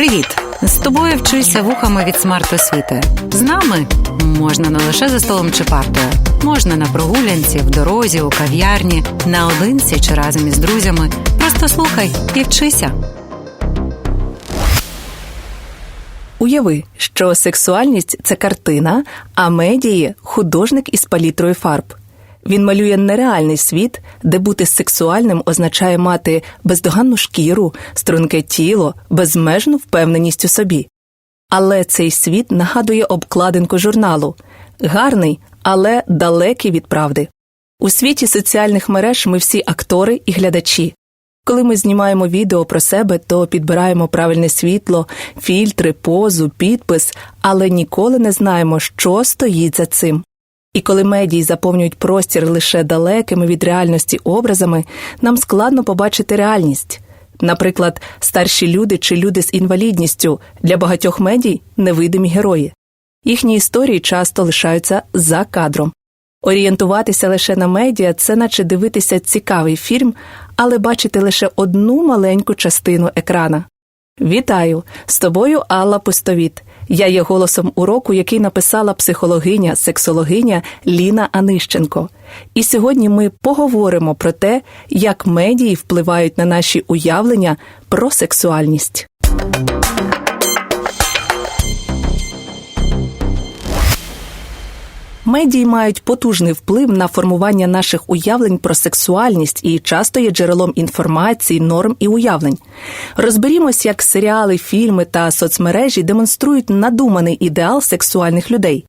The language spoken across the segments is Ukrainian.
Привіт! З тобою вчуся вухами від смарт-освіти. З нами можна не лише за столом чи партою, можна на прогулянці, в дорозі, у кав'ярні, наодинці чи разом із друзями. Просто слухай і вчися. Уяви, що сексуальність це картина, а медії художник із палітрою фарб. Він малює нереальний світ, де бути сексуальним означає мати бездоганну шкіру, струнке тіло, безмежну впевненість у собі. Але цей світ нагадує обкладинку журналу гарний, але далекий від правди. У світі соціальних мереж ми всі актори і глядачі. Коли ми знімаємо відео про себе, то підбираємо правильне світло, фільтри, позу, підпис, але ніколи не знаємо, що стоїть за цим. І коли медії заповнюють простір лише далекими від реальності образами, нам складно побачити реальність. Наприклад, старші люди чи люди з інвалідністю для багатьох медій невидимі герої. Їхні історії часто лишаються за кадром. Орієнтуватися лише на медіа це наче дивитися цікавий фільм, але бачити лише одну маленьку частину екрана. Вітаю! З тобою Алла Пустовіт. Я є голосом уроку, який написала психологиня, сексологиня Ліна Анищенко. І сьогодні ми поговоримо про те, як медії впливають на наші уявлення про сексуальність. Медії мають потужний вплив на формування наших уявлень про сексуальність і часто є джерелом інформації, норм і уявлень. Розберімось, як серіали, фільми та соцмережі демонструють надуманий ідеал сексуальних людей.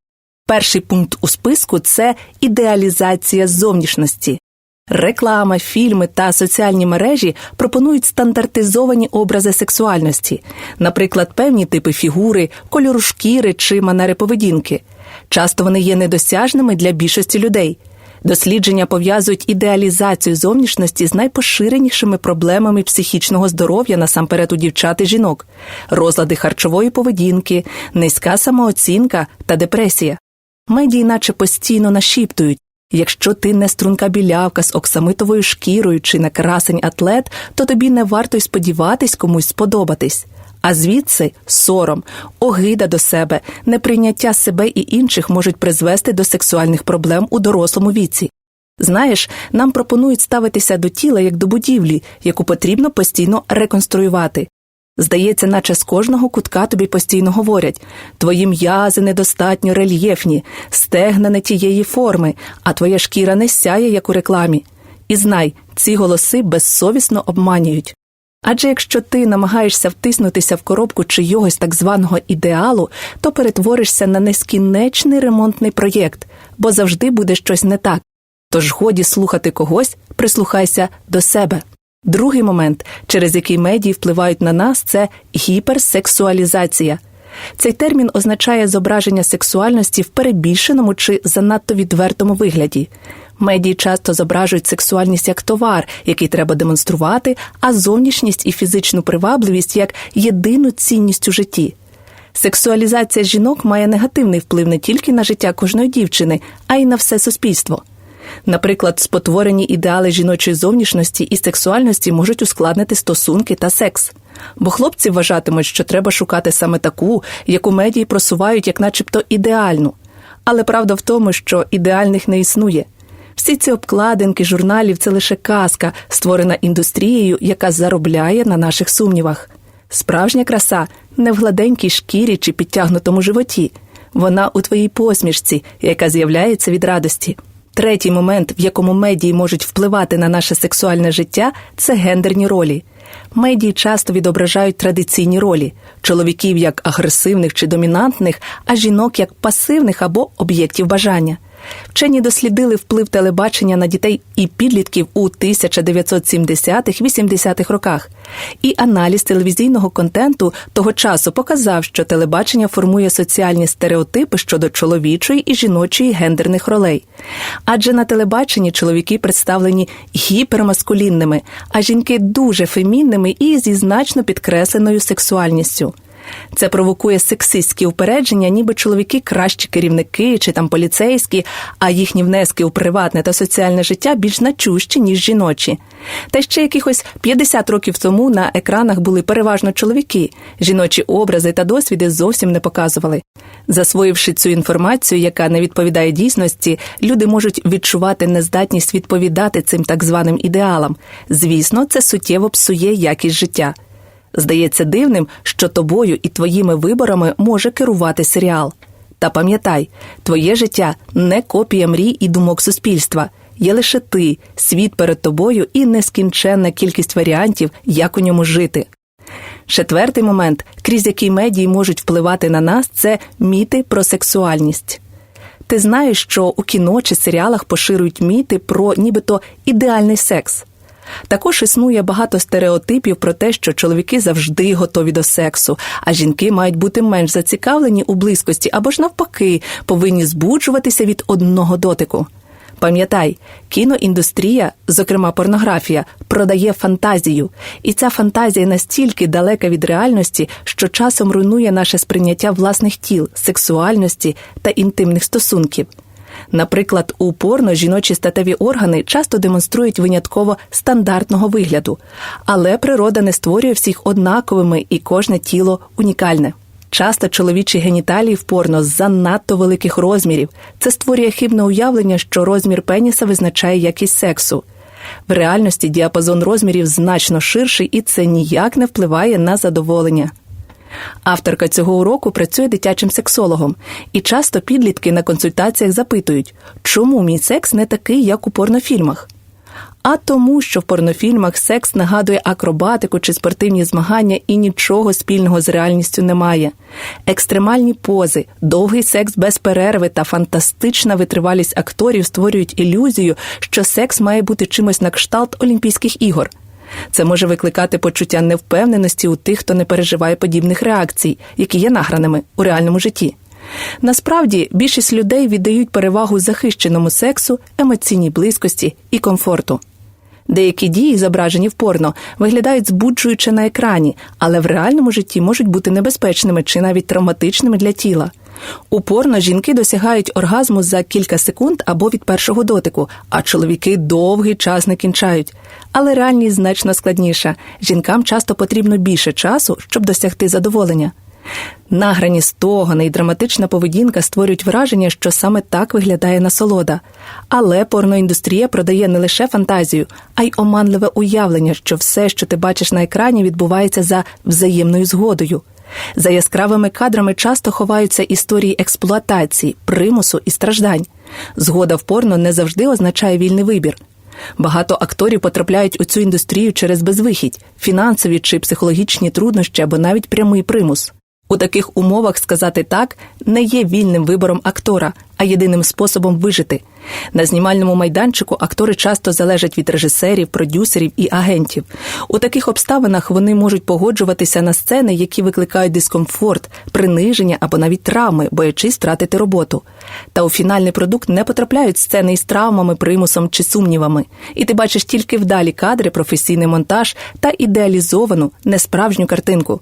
Перший пункт у списку це ідеалізація зовнішності. Реклама, фільми та соціальні мережі пропонують стандартизовані образи сексуальності, наприклад, певні типи фігури, кольору шкіри чи манери поведінки. Часто вони є недосяжними для більшості людей. Дослідження пов'язують ідеалізацію зовнішності з найпоширенішими проблемами психічного здоров'я насамперед у дівчат і жінок, розлади харчової поведінки, низька самооцінка та депресія. Медії наче постійно нашіптують якщо ти не струнка білявка з оксамитовою шкірою чи не красень атлет, то тобі не варто й сподіватись комусь сподобатись. А звідси сором, огида до себе, неприйняття себе і інших можуть призвести до сексуальних проблем у дорослому віці. Знаєш, нам пропонують ставитися до тіла як до будівлі, яку потрібно постійно реконструювати. Здається, наче з кожного кутка тобі постійно говорять твої м'язи недостатньо рельєфні, стегна не тієї форми, а твоя шкіра не сяє, як у рекламі. І знай, ці голоси безсовісно обманюють. Адже якщо ти намагаєшся втиснутися в коробку чийогось так званого ідеалу, то перетворишся на нескінчений ремонтний проєкт, бо завжди буде щось не так. Тож годі слухати когось, прислухайся до себе. Другий момент, через який медії впливають на нас, це гіперсексуалізація. Цей термін означає зображення сексуальності в перебільшеному чи занадто відвертому вигляді. Медії часто зображують сексуальність як товар, який треба демонструвати, а зовнішність і фізичну привабливість як єдину цінність у житті. Сексуалізація жінок має негативний вплив не тільки на життя кожної дівчини, а й на все суспільство. Наприклад, спотворені ідеали жіночої зовнішності і сексуальності можуть ускладнити стосунки та секс. Бо хлопці вважатимуть, що треба шукати саме таку, яку медії просувають як начебто ідеальну. Але правда в тому, що ідеальних не існує. Всі ці обкладинки журналів це лише казка, створена індустрією, яка заробляє на наших сумнівах. Справжня краса не в гладенькій шкірі чи підтягнутому животі, вона у твоїй посмішці, яка з'являється від радості. Третій момент, в якому медії можуть впливати на наше сексуальне життя, це гендерні ролі. Медії часто відображають традиційні ролі чоловіків як агресивних чи домінантних, а жінок як пасивних або об'єктів бажання. Вчені дослідили вплив телебачення на дітей і підлітків у 1970-80-х роках. І аналіз телевізійного контенту того часу показав, що телебачення формує соціальні стереотипи щодо чоловічої і жіночої гендерних ролей. Адже на телебаченні чоловіки представлені гіпермаскулінними, а жінки дуже фемінними і зі значно підкресленою сексуальністю. Це провокує сексистські упередження, ніби чоловіки кращі керівники чи там поліцейські, а їхні внески у приватне та соціальне життя більш значущі, ніж жіночі. Та ще якихось 50 років тому на екранах були переважно чоловіки, жіночі образи та досвіди зовсім не показували. Засвоївши цю інформацію, яка не відповідає дійсності, люди можуть відчувати нездатність відповідати цим так званим ідеалам. Звісно, це суттєво псує якість життя. Здається дивним, що тобою і твоїми виборами може керувати серіал. Та пам'ятай, твоє життя не копія мрій і думок суспільства. Є лише ти, світ перед тобою і нескінченна кількість варіантів, як у ньому жити. Четвертий момент, крізь який медії можуть впливати на нас, це міти про сексуальність. Ти знаєш, що у кіно чи серіалах поширюють міти про нібито ідеальний секс. Також існує багато стереотипів про те, що чоловіки завжди готові до сексу, а жінки мають бути менш зацікавлені у близькості або ж навпаки повинні збуджуватися від одного дотику. Пам'ятай, кіноіндустрія, зокрема порнографія, продає фантазію, і ця фантазія настільки далека від реальності, що часом руйнує наше сприйняття власних тіл, сексуальності та інтимних стосунків. Наприклад, у порно жіночі статеві органи часто демонструють винятково стандартного вигляду, але природа не створює всіх однаковими і кожне тіло унікальне. Часто чоловічі геніталії в порно занадто великих розмірів. Це створює хибне уявлення, що розмір пеніса визначає якість сексу. В реальності діапазон розмірів значно ширший, і це ніяк не впливає на задоволення. Авторка цього уроку працює дитячим сексологом, і часто підлітки на консультаціях запитують, чому мій секс не такий, як у порнофільмах. А тому, що в порнофільмах секс нагадує акробатику чи спортивні змагання і нічого спільного з реальністю немає. Екстремальні пози, довгий секс без перерви та фантастична витривалість акторів створюють ілюзію, що секс має бути чимось на кшталт Олімпійських ігор. Це може викликати почуття невпевненості у тих, хто не переживає подібних реакцій, які є награними у реальному житті. Насправді більшість людей віддають перевагу захищеному сексу, емоційній близькості і комфорту. Деякі дії, зображені в порно, виглядають збуджуючи на екрані, але в реальному житті можуть бути небезпечними чи навіть травматичними для тіла. У порно жінки досягають оргазму за кілька секунд або від першого дотику, а чоловіки довгий час не кінчають. Але реальність значно складніша. Жінкам часто потрібно більше часу, щоб досягти задоволення. Награні стогони і драматична поведінка створюють враження, що саме так виглядає насолода. Але порноіндустрія продає не лише фантазію, а й оманливе уявлення, що все, що ти бачиш на екрані, відбувається за взаємною згодою. За яскравими кадрами часто ховаються історії експлуатації, примусу і страждань. Згода в порно не завжди означає вільний вибір. Багато акторів потрапляють у цю індустрію через безвихідь, фінансові чи психологічні труднощі або навіть прямий примус. У таких умовах сказати так не є вільним вибором актора, а єдиним способом вижити. На знімальному майданчику актори часто залежать від режисерів, продюсерів і агентів. У таких обставинах вони можуть погоджуватися на сцени, які викликають дискомфорт, приниження або навіть травми, боячись втратити роботу. Та у фінальний продукт не потрапляють сцени із травмами, примусом чи сумнівами. І ти бачиш тільки вдалі кадри, професійний монтаж та ідеалізовану, несправжню картинку.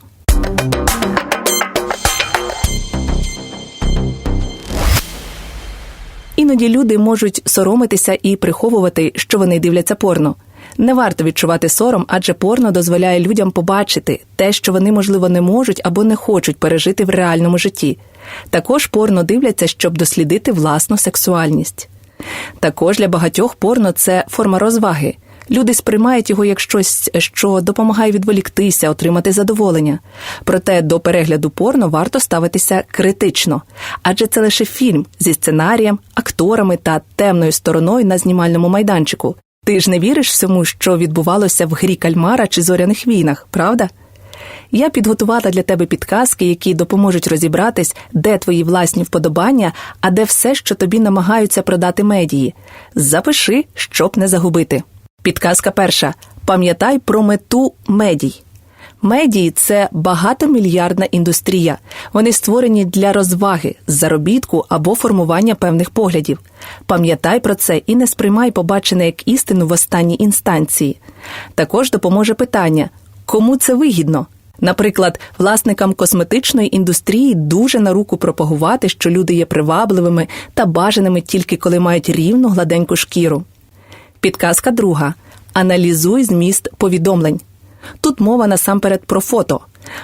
Іноді люди можуть соромитися і приховувати, що вони дивляться порно. Не варто відчувати сором, адже порно дозволяє людям побачити те, що вони, можливо, не можуть або не хочуть пережити в реальному житті. Також порно дивляться, щоб дослідити власну сексуальність. Також для багатьох порно це форма розваги. Люди сприймають його як щось, що допомагає відволіктися, отримати задоволення. Проте до перегляду порно варто ставитися критично, адже це лише фільм зі сценарієм, акторами та темною стороною на знімальному майданчику. Ти ж не віриш всьому, що відбувалося в грі кальмара чи зоряних війнах, правда? Я підготувала для тебе підказки, які допоможуть розібратись, де твої власні вподобання, а де все, що тобі намагаються продати медії. Запиши, щоб не загубити. Підказка перша. Пам'ятай про мету медій. Медії це багатомільярдна індустрія. Вони створені для розваги, заробітку або формування певних поглядів. Пам'ятай про це і не сприймай побачене як істину в останній інстанції. Також допоможе питання: кому це вигідно? Наприклад, власникам косметичної індустрії дуже на руку пропагувати, що люди є привабливими та бажаними тільки коли мають рівну гладеньку шкіру. Підказка друга: аналізуй зміст повідомлень. Тут мова насамперед про фото.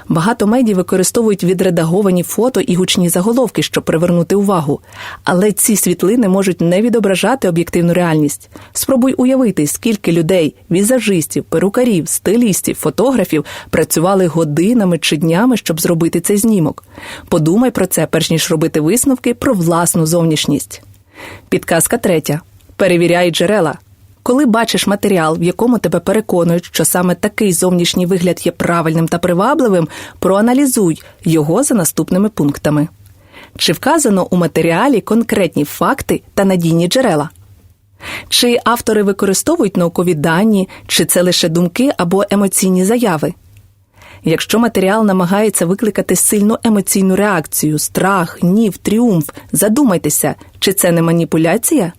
Багато медій використовують відредаговані фото і гучні заголовки, щоб привернути увагу. Але ці світлини можуть не відображати об'єктивну реальність. Спробуй уявити, скільки людей, візажистів, перукарів, стилістів, фотографів працювали годинами чи днями, щоб зробити цей знімок. Подумай про це, перш ніж робити висновки про власну зовнішність. Підказка третя: перевіряй джерела. Коли бачиш матеріал, в якому тебе переконують, що саме такий зовнішній вигляд є правильним та привабливим, проаналізуй його за наступними пунктами. Чи вказано у матеріалі конкретні факти та надійні джерела? Чи автори використовують наукові дані, чи це лише думки або емоційні заяви? Якщо матеріал намагається викликати сильну емоційну реакцію, страх, гнів, тріумф, задумайтеся, чи це не маніпуляція?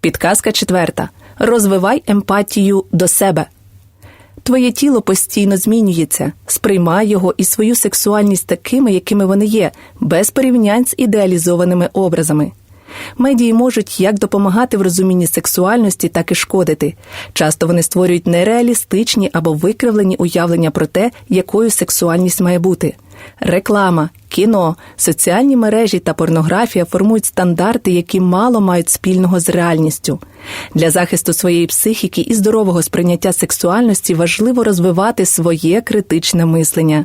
Підказка четверта. Розвивай емпатію до себе. Твоє тіло постійно змінюється, сприймай його і свою сексуальність такими, якими вони є, без порівнянь з ідеалізованими образами. Медії можуть як допомагати в розумінні сексуальності, так і шкодити. Часто вони створюють нереалістичні або викривлені уявлення про те, якою сексуальність має бути. Реклама, кіно, соціальні мережі та порнографія формують стандарти, які мало мають спільного з реальністю. Для захисту своєї психіки і здорового сприйняття сексуальності важливо розвивати своє критичне мислення.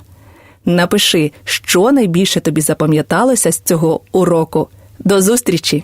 Напиши, що найбільше тобі запам'яталося з цього уроку. До зустрічі!